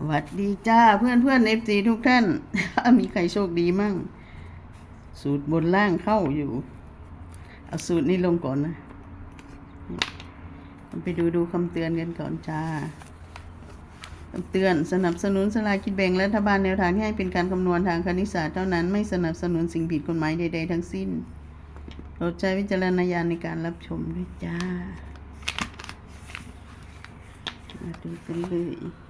สวัสดีจ้าเพื่อนเพื่อนเอฟซีทุกท่าน มีใครโชคดีมั่ง สูตรบนล่างเข้าอยู่ เอาสูตรนี้ลงก่อนนะไปดูดูคำเตือนกันก่อนจ้าคำเตือนสนับสนุนสลากกินแบ่งรัฐบาลแนวทางที่ให้เป็นการคำนวณทางคณิตศาสตร์เท่านั้นไม่สนับสนุนสิ่งผิดกฎหมายใดๆทั้งสิ้นโปรดใช้วิจารณญาณในการรับชมด้วยจ้ามาดูกันเลย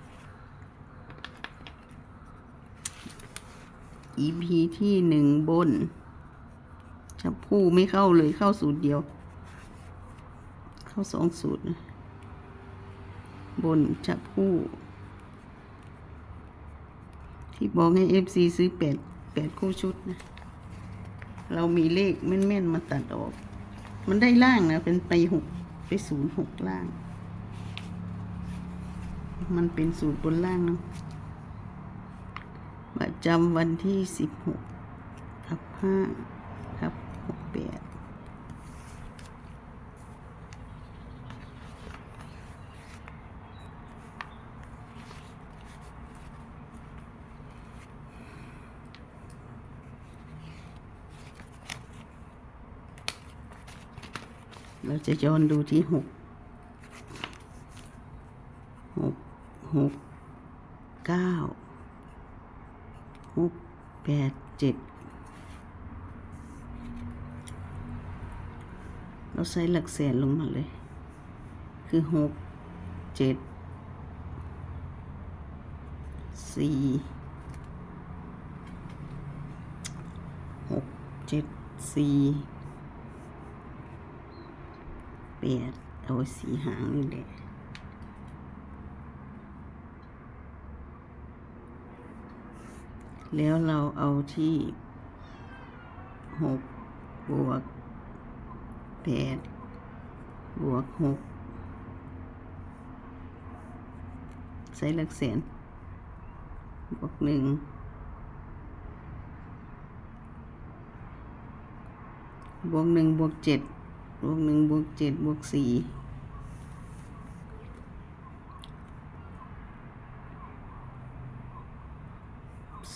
EP ที่หนึ่งบนจับผู้ไม่เข้าเลยเข้าสูตรเดียว เข้าสองสูตร บนจับผู้ที่บอกให้ FC ซื้อแปดแปดคู่ชุดนะ เรามีเลขแม่นๆมาตัดออก มันได้ล่างนะ เป็นไปหกไปศูนย์หกล่าง มันเป็นสูตรบนล่างเนาะ จำวันที่สิบหกทับห้าทับหกแปดเราจะย้อนดูที่หก หก หก เก้า หกแปด เจ็ดเราใส่หลักแสนลงมาเลย คือหกเจ็ดสี่หกเจ็ดสี่แปดเอาไว้สีหางนี่แหละ แล้วเราเอาที่หกบวกแปดบวกหกใส่หลักแสนบวกหนึ่งบวกหนึ่งบวกเจ็ดบวกหนึ่งบวกเจ็ดบวกสี่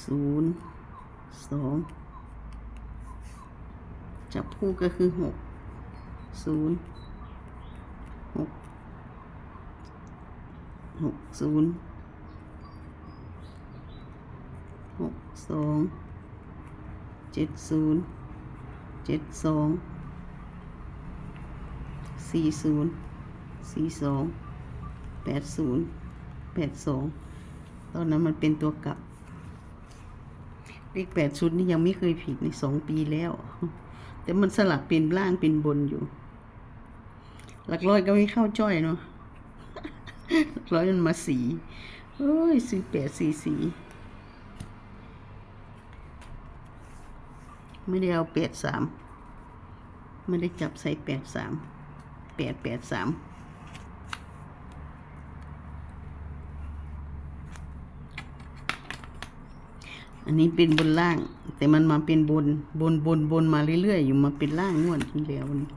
ศูนย์สองจับคู่ก็คือหกศูนย์หกหกศูนย์หกสองเจ็ดศูนย์เจ็ดสองสี่ศูนย์สี่สองแปดศูนย์แปดสองตอนนั้นมันเป็นตัวกลับ เลขแปดชุดนี่ยังไม่เคยผิดในสองปีแล้ว แต่มันสลับเป็นล่างเป็นบนอยู่ หลักร้อยก็ไม่เข้าจ้อยเนาะหลักร้อยมันมาสีเอ้ยซื้อแปดสีสีไม่ได้เอาแปดสามไม่ได้จับใส่แปดสามแปดแปดสาม อันนี้เป็นบนล่าง แต่มันมาเป็นบนบนบนบนมาเรื่อยๆ อยู่มาเป็นล่างงวดที่แล้วนี่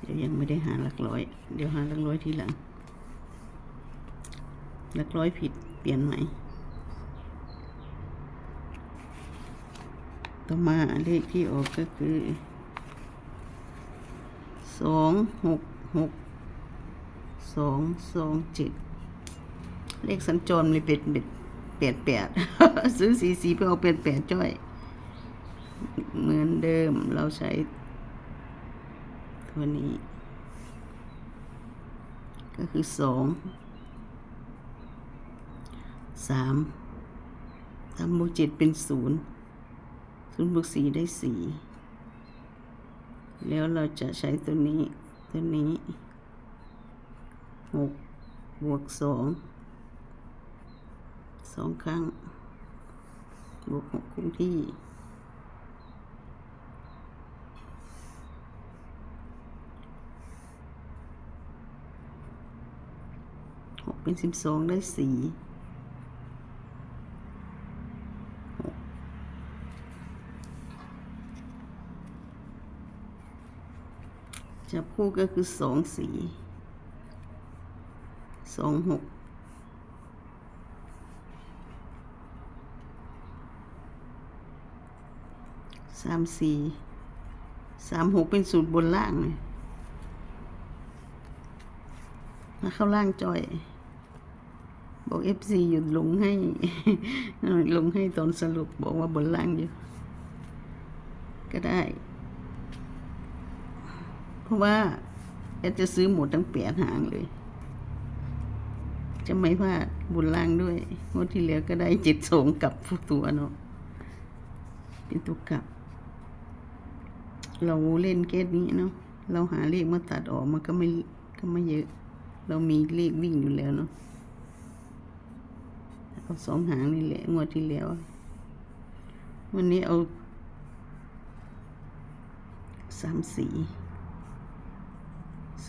เดี๋ยวยังไม่ได้หาหลักร้อย เดี๋ยวหาหลักร้อยทีหลัง หลักร้อยผิดเปลี่ยนใหม่ ต่อมาเลขที่ออกก็คือ สองหกหกสองสองเจ็ดเลขสัญจรเลยเป็ดเบ็ดแปดแปดซื้อสีสีไปเอาเป็ดแปดจ้อย เหมือนเดิมเราใช้ตัวนี้ ก็คือสองสามสามบวกเจ็ดเป็นศูนย์ศูนย์บวกสี่ได้สี่ แล้วเราจะใช้ตัวนี้ ตัวนี้หกบวกสองสองครั้ง บวกหกคงที่หกเป็นสิบสองได้สี่ จับคู่ก็คือสองสี่สองหกสามสี่สามหกเป็นสูตรบนล่างเลยมาเข้าล่างจอย บอกเอฟซีหยุดลงให้ ลงให้ตอนสรุปบอกว่าบนล่างอยู่ ก็ได้ ราะว่าแอดจะซื้อหมดทั้งแปดหางเลย จะไม่พลาดบุญล่างด้วยงวดที่แล้วก็ได้เจ็ดสองกับผู้ตัวเนาะเป็นตัวกลับ เราเล่นเกตนี้เนาะเราหาเลขมาตัดออกมันก็ไม่ก็ไม่เยอะ เรามีเลขวิ่งอยู่แล้วเนาะเอาสองหางนี่แหละงวดที่แล้ววันนี้เอาสามสี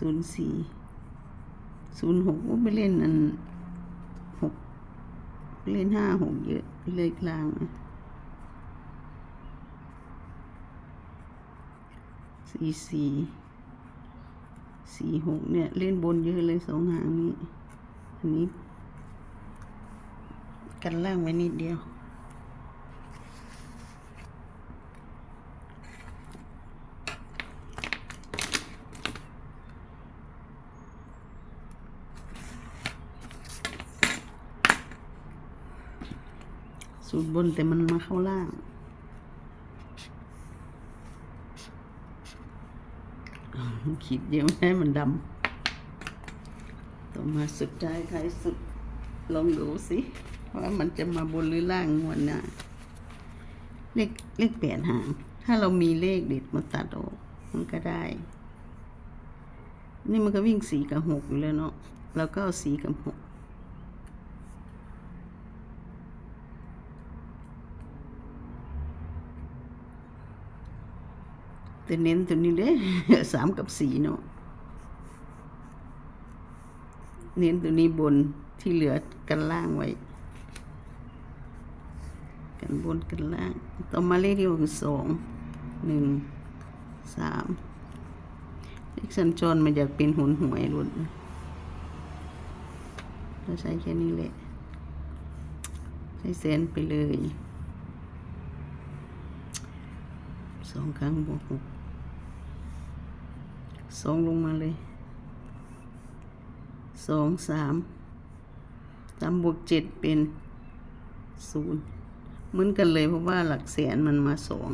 ศูนย์สี่ศูนย์หกว่าไปเล่นอันหกเล่นห้าหกเยอะเลยกลางสี่สี่สี่หกเนี่ย เล่นบนเยอะเลยสองหางนี้ อันนี้ กันล่างไว้นิดเดียว สูตรบนแต่มันมาเข้าล่าง ขีดเดียวไม่ให้มันดำต่อมาสุดท้ายท้ายสุด ลองดูสิ ว่ามันจะมาบนหรือล่างงวดหน้าเลขเลขแปดหาง ถ้าเรามีเลขเด็ดมาตัดออกมันก็ได้ นี่มันก็วิ่งสีกับหกอยู่แล้วเนาะเราก็เอาสีกับหก แต่เน้นตัวนี้เด้สามกับสี่เนาะเน้นตัวนี้บนที่เหลือกันล่างไว้ กันบนกันล่าง ต่อมาเลขที่คือสองหนึ่งสามเลขสัญจรมันอยากเป็นหุนหวยรุ่นเราใช้แค่นี้แหละ ใช้เซนไปเลยสองครั้งบวกหก สองลงมาเลยสองสามสามบวกเจ็ดเป็นศูนย์เหมือนกันเลยเพราะว่าหลักแสนมันมาสอง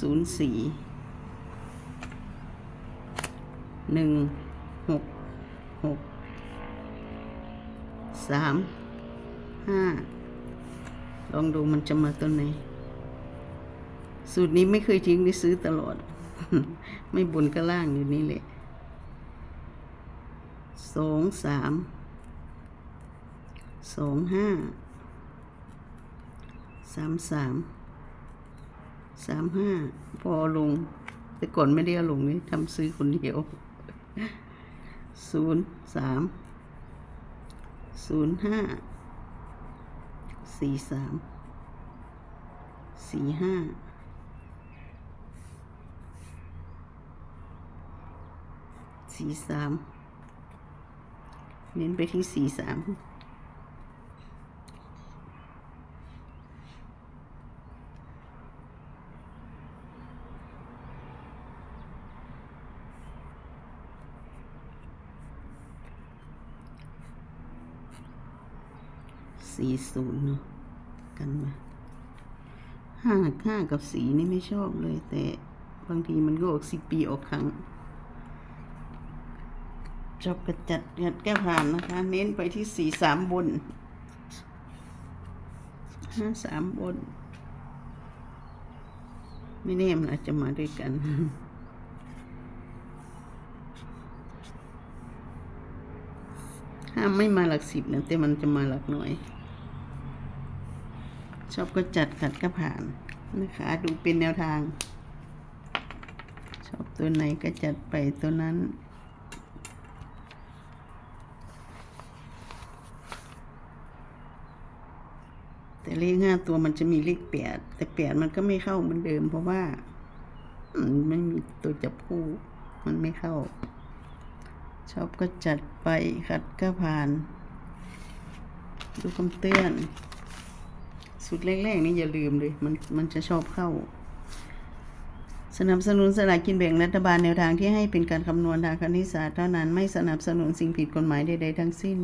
ศูนย์สี่หนึ่งหกหกสามห้าลองดูมันจะมาตัวไหน สูตรนี้ไม่เคยทิ้งได้ซื้อตลอด ไม่บนก็ล่างอยู่นี่แหละสองสามสองห้าสามสามสามห้าพอลง แต่ก่อนไม่ได้ลงนี่ทำซื้อคนเดียวศูนย์สามศูนย์ห้าสี่สามสี่ห้า สี่สามเน้นไปที่สี่สามสี่ศูนย์เนาะกันมาห้าห้ากับสีนี่ไม่ชอบเลย แต่บางทีมันก็ออกสิบปีออกครั้ง ชอบกระจัดกัดแก้ผ่านนะคะ เน้นไปที่สี่สามบนห้าสามบน ไม่แน่มันอาจจะมาด้วยกันห้ามไม่มาหลักสิบนะแต่มันจะมาหลักหน่วย ชอบก็จัดขัดก็ผ่านนะคะ ดูเป็นแนวทาง ชอบตัวไหนก็จัดไปตัวนั้น แต่เลขห้าตัวมันจะมีเลขแปดแต่แปดมันก็ไม่เข้าเหมือนเดิม เพราะว่าอืมไม่มีตัวจับคู่ มันไม่เข้า ชอบก็จัดไปขัดก็ผ่าน ดูคำเตือน สุดแรกๆนี่อย่าลืมเลย มันมันจะชอบเข้า สนับสนุนสลากกินแบ่งรัฐบาลแนวทางที่ให้เป็นการคำนวณทางคณิตศาสตร์เท่านั้นไม่สนับสนุนสิ่งผิดกฎหมายใดๆทั้งสิ้น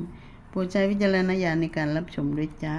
โปรดใช้วิจารณญาณในการรับชมด้วยจ้า